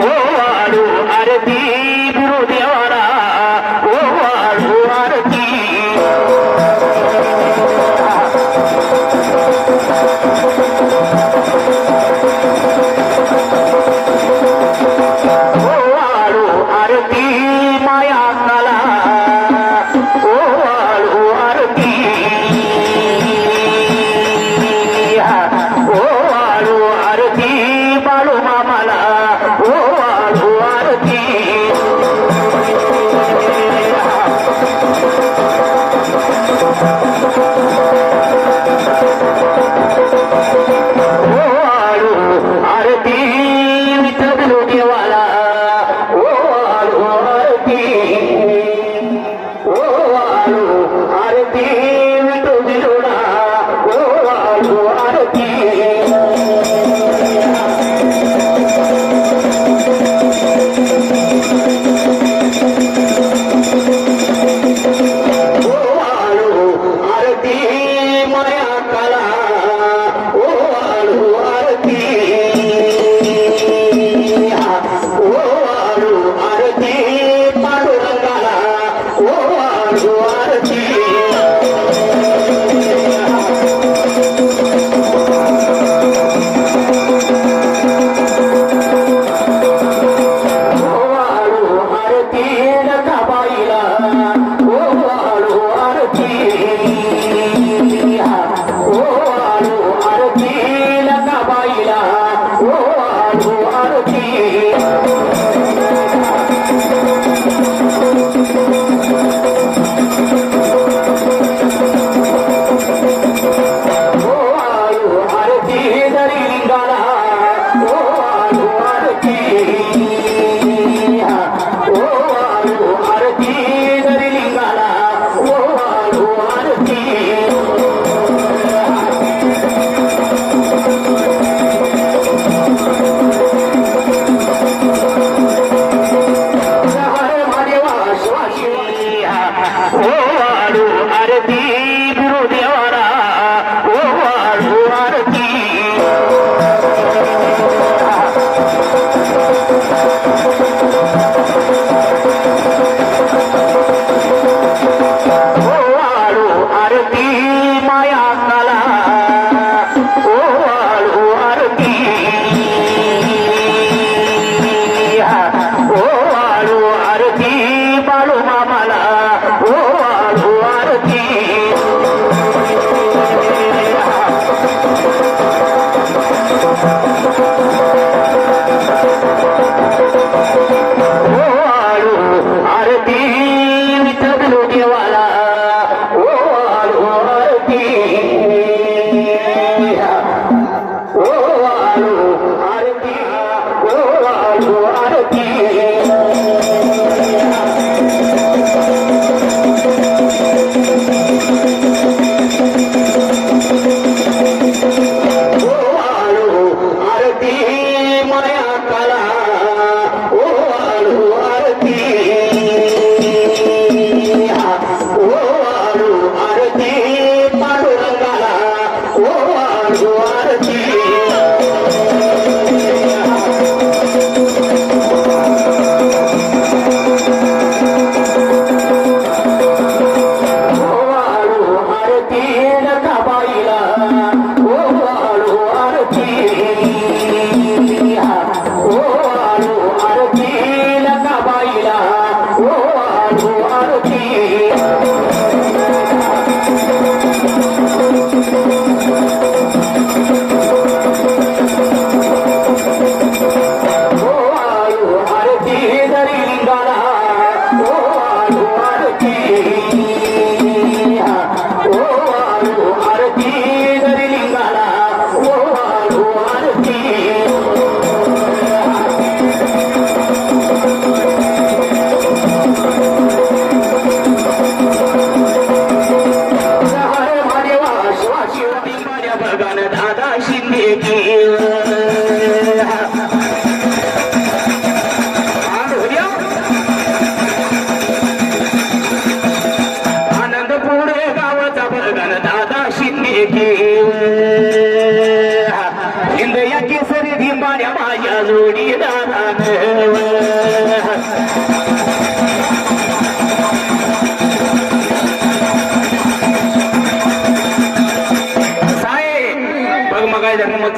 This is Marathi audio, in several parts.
ఓ వాడు అరదీ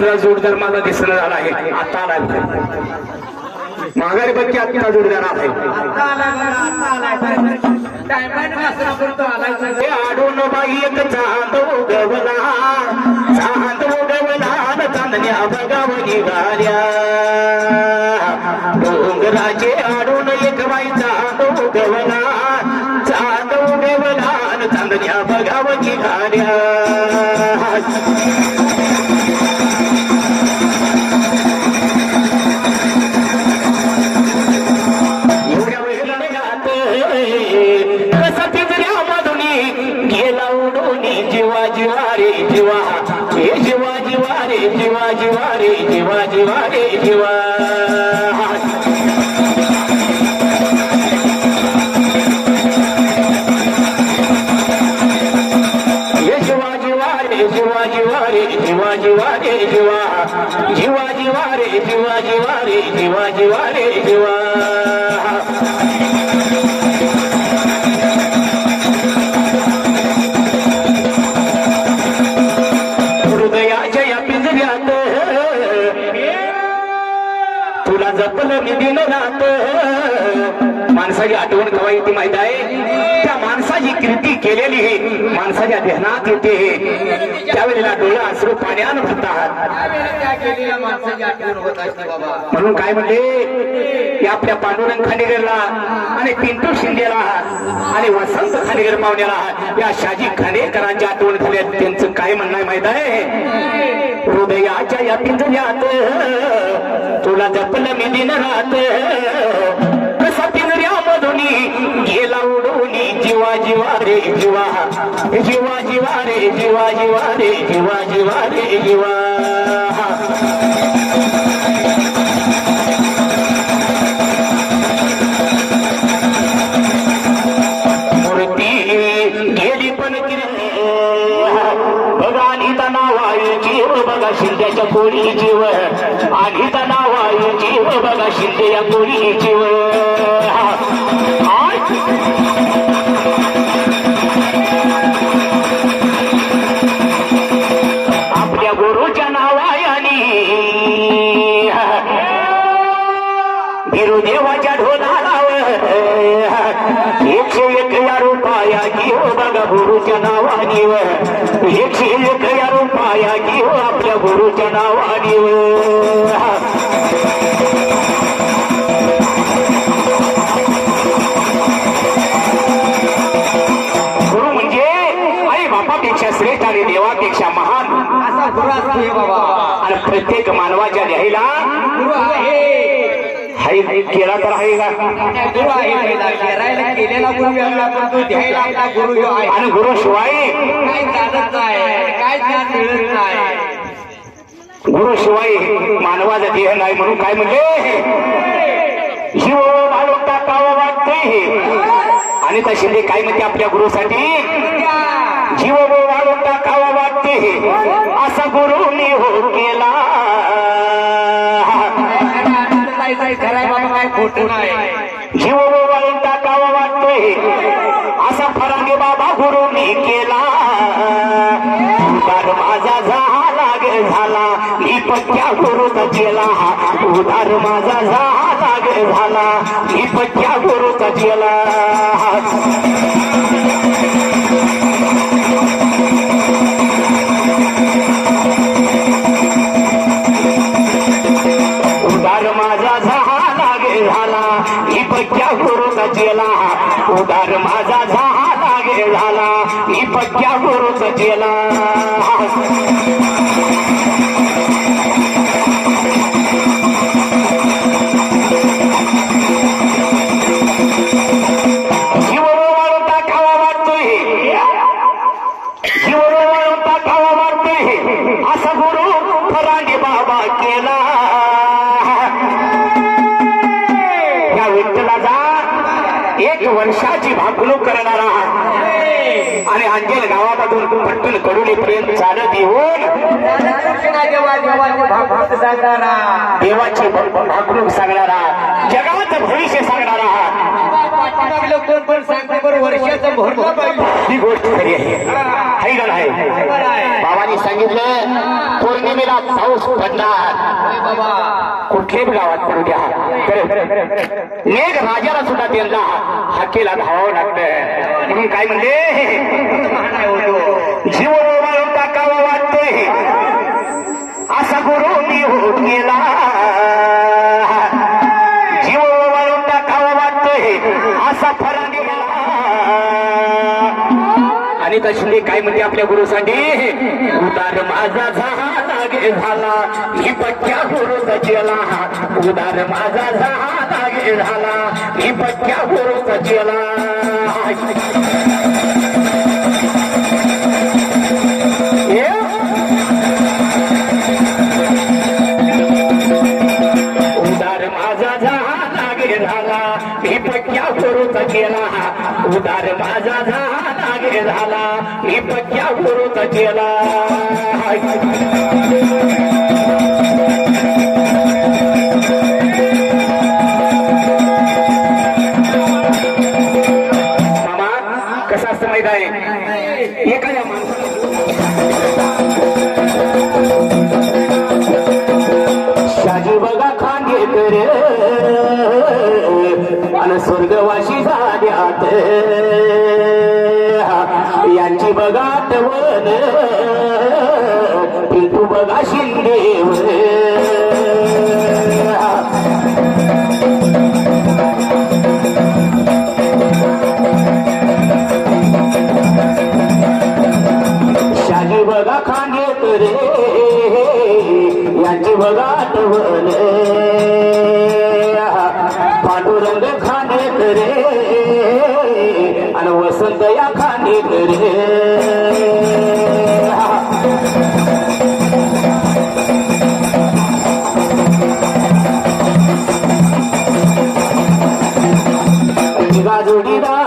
जन्माचा जोडदार माझा दिसणं झाला आहे. आता आला माघारी बघ की आता जोडदार आहे. आडून बाई एक चांद उगवला. चांद उगवला न चांदण्या बघाव निघाल्या. जीवा रे जीवा. जीवा जीवा रे जीवा जीवा रे जीवा जीवा रे जीवा. हृदयाच्या या पिंजऱ्यात तुला जपलं मी दिलं जात माणसाची आठवण कवा येते माहीत आहे? केलेली हे माणसाच्या ध्यानात येते. त्यावेळेला डोळा अश्रू पाण्यानं भरतात. म्हणून काय म्हणले? या आपल्या पांडुरंग खांडेकरला आणि पिंटू शिंदेला आणि वसंत खांडेकर पाहुण्याला या शाजी खांडेकरांच्या आठवण झाल्या त्यांचं काय म्हणणं आहे माहीत आहे? हृदयाच्या या पिंजऱ्यात तुला जपलं मी दिन राहत गेला उडवली जीवा जीवा रे जीवा. जीवा जीवा रे जीवा जीवा रे जीवा जीवा रे जीवा. मूर्ती गेली पण बघा जीव बघा शिंद्याच्या कोळी जीव बघा शिंदे या कोळी जीव गुरुच्या नावानीव. एकशे एक या रुपया जीव आपल्या गुरुच्या नावानीव. गुरु हाय केला तर आहे का? गुरु आहे पहिला करायला केलेला गुरु पण तो द्यायला आपला गुरु आहे. आणि गुरु शिवाय काय चालत नाही. काय ज्ञान मिळत नाही. गुरु शिवाय मानवाचा देह नाही म्हणून काय म्हणले? जीव मालून टाकावं वाटते. आणि त्या शिंदे काय म्हणते आपल्या गुरुसाठी? जीव वाढून टाकावा वाटते. असा गुरुनी हो केला. बाबा नाही जीव वाढून टाकावा वाटते असा फरांगे बाबा गुरुनी केला. उदार माझा झाला गे झाला. मी पक्क्या गुरुचा केला. उदार माझा झाला गे झाला. मी पक्क्या गुरुचा केला. गुरुचा सांगणारा देवाची भ- सांगणारा जगाचं भविष्य सांगणारा. कोण पण सांगते बरं वर्षाचं भरलं पाहिजे ही गोष्ट खरी आहे. हाय का नाही आहे. बाबांनी सांगितलं पौर्णिमेला पाऊस पडणार. कुठल्याही गावात पडू द्या. खरं. राजाला सुद्धा त्यांना हाकेला धावावं लागतं. म्हणून काय म्हणले? जीवन आहे हो टाकावा वाटते असा गुरु होऊन गेला जीव वाळून टाकावा वाटतोय असा फरक गेला आणि तशी काय म्हणते आपल्या गुरुसाठी? उदार माझा झाला गे झाला ही पक्क्या गुरुचा चेला. उदार माझा झाला गे झाला ही पक्क्या गुरुचा चेला. गुरुचा आणि स्वर्गवाशी झाल्यात यांची बघा आठवण पिंटू बघा शिंदेवर शाजी बघा खांदेत रे यांची बघा आठवण दया वसंत रे तिघा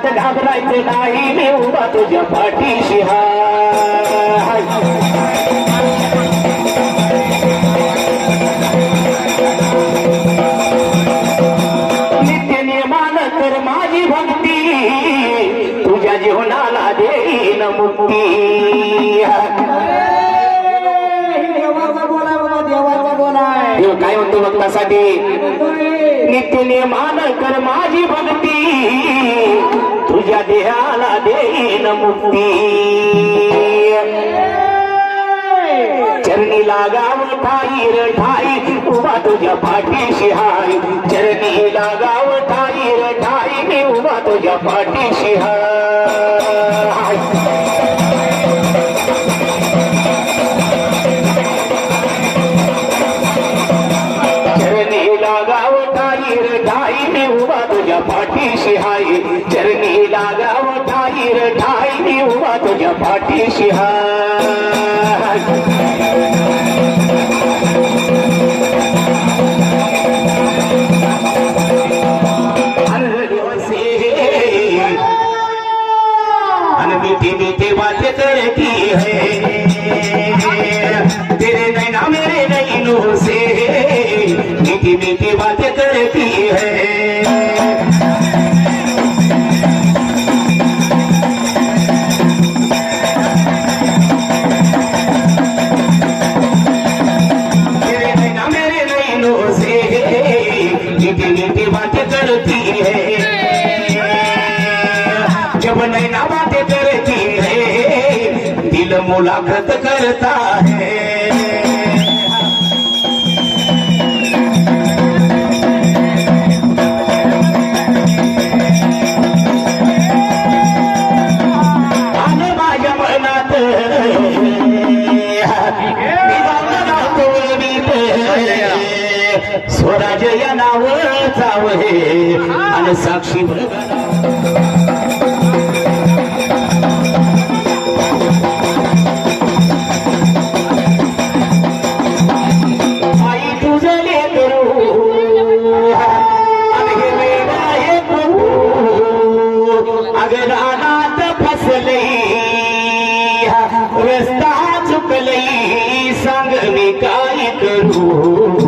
संकटात घाबरायचं नाही मी उभा तुझ्या पाठीशी हाय. देव काय म्हणतो भक्तासाठी? नित्य निर्माण कर माझी भक्ती तुझ्या देहाला देईन मुक्ती. चरणी लागाव ठाईर ठाई उभा तुझ्या पाठीशी हाय. चरणी लागाव ठाईर ठाई उभा तुझ्या पाठीशी हाय. पाठीशी हाय मुलाकात करता है। आणि माझ्या मनात स्वराज या नाव चाव हे। आणि साक्षी बघा मी काय करू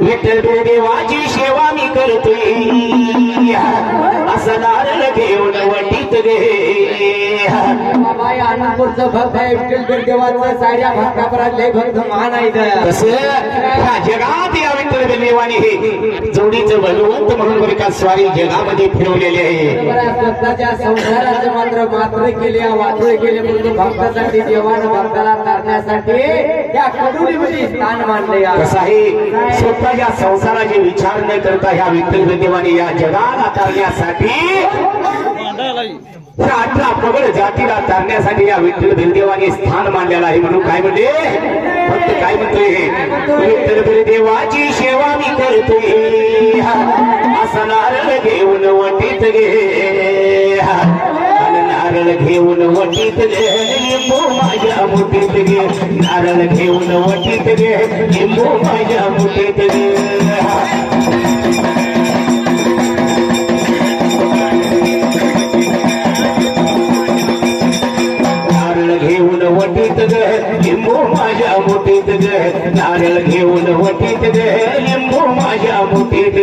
विठ्ठल देवाची सेवा मी करतोय. असं नारळ घेऊन वटीत गे आनंदपूरचं भक्त आहे. विठ्ठल देवाचं साऱ्या भक्तापरात लय भक्त महान आहे जगात विठ्ठल देवाने हे. जोडीचं बलवंत म्हणून स्वारी जगामध्ये फिरवलेले आहे. भक्ताच्या संसाराचं मात्र मात्र केले केले म्हणून भक्तासाठी देवानं भक्ताला तारण्यासाठी या कडुलीमध्ये स्थान मानले कसं आहे? स्वतःच्या संसाराचे विचार न करता ह्या विठ्ठल देवाने या जगाला तारण्यासाठी या अठरा पगड जातीला तारण्यासाठी या विठ्ठल बिलदेवाने स्थान मानलेलं आहे. म्हणून काय म्हणले? फक्त काय म्हणतोय देवाची सेवा मी करतोय. असा नारळ घेऊन वटीत गे नारळ घेऊन वटीत गे लिंबू माझ्या मुठीत गे नारळ घेऊन वटीत गे लिंबू माझ्या मुठीत गे नारळ घेऊन वटीत लिंबू माझ्या मुठीत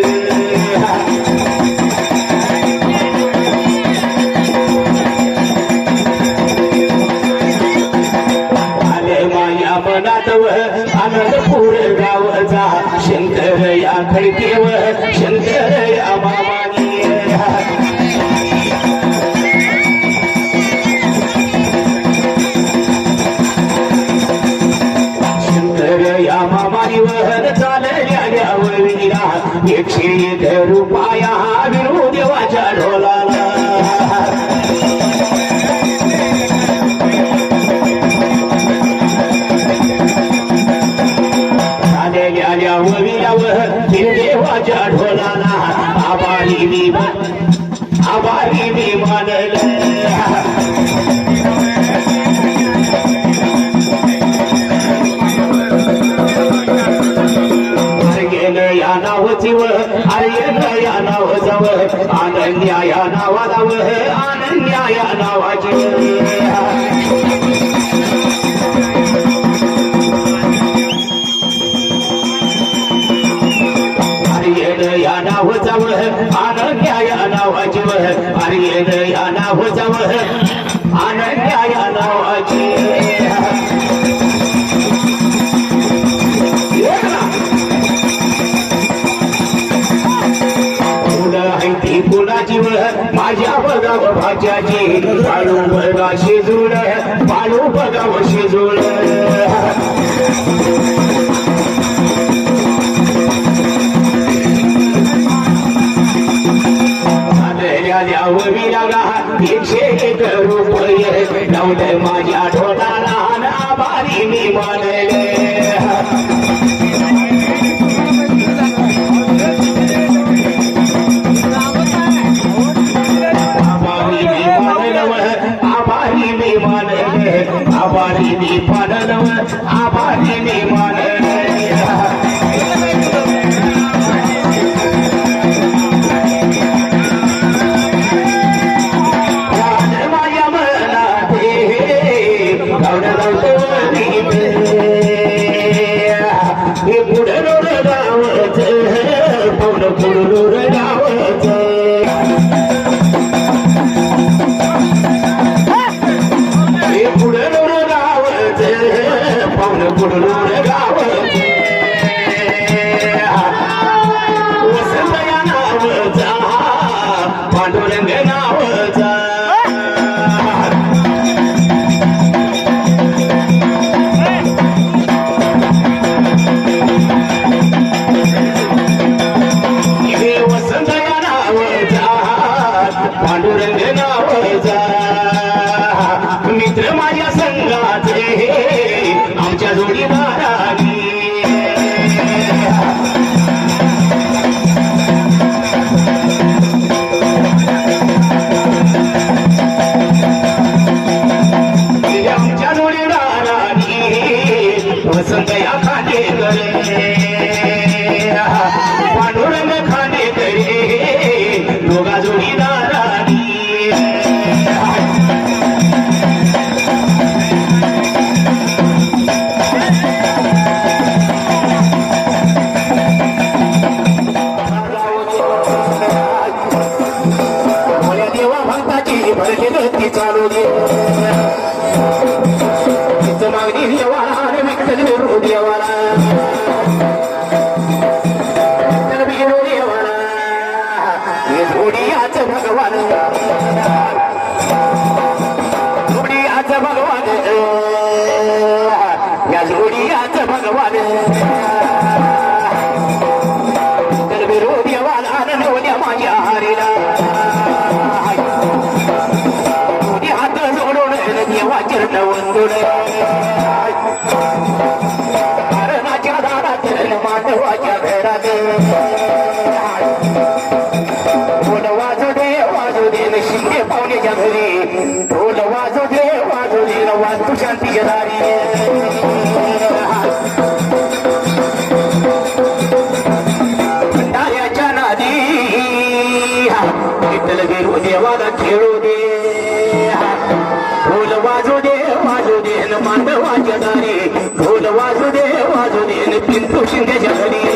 你不应该讲的。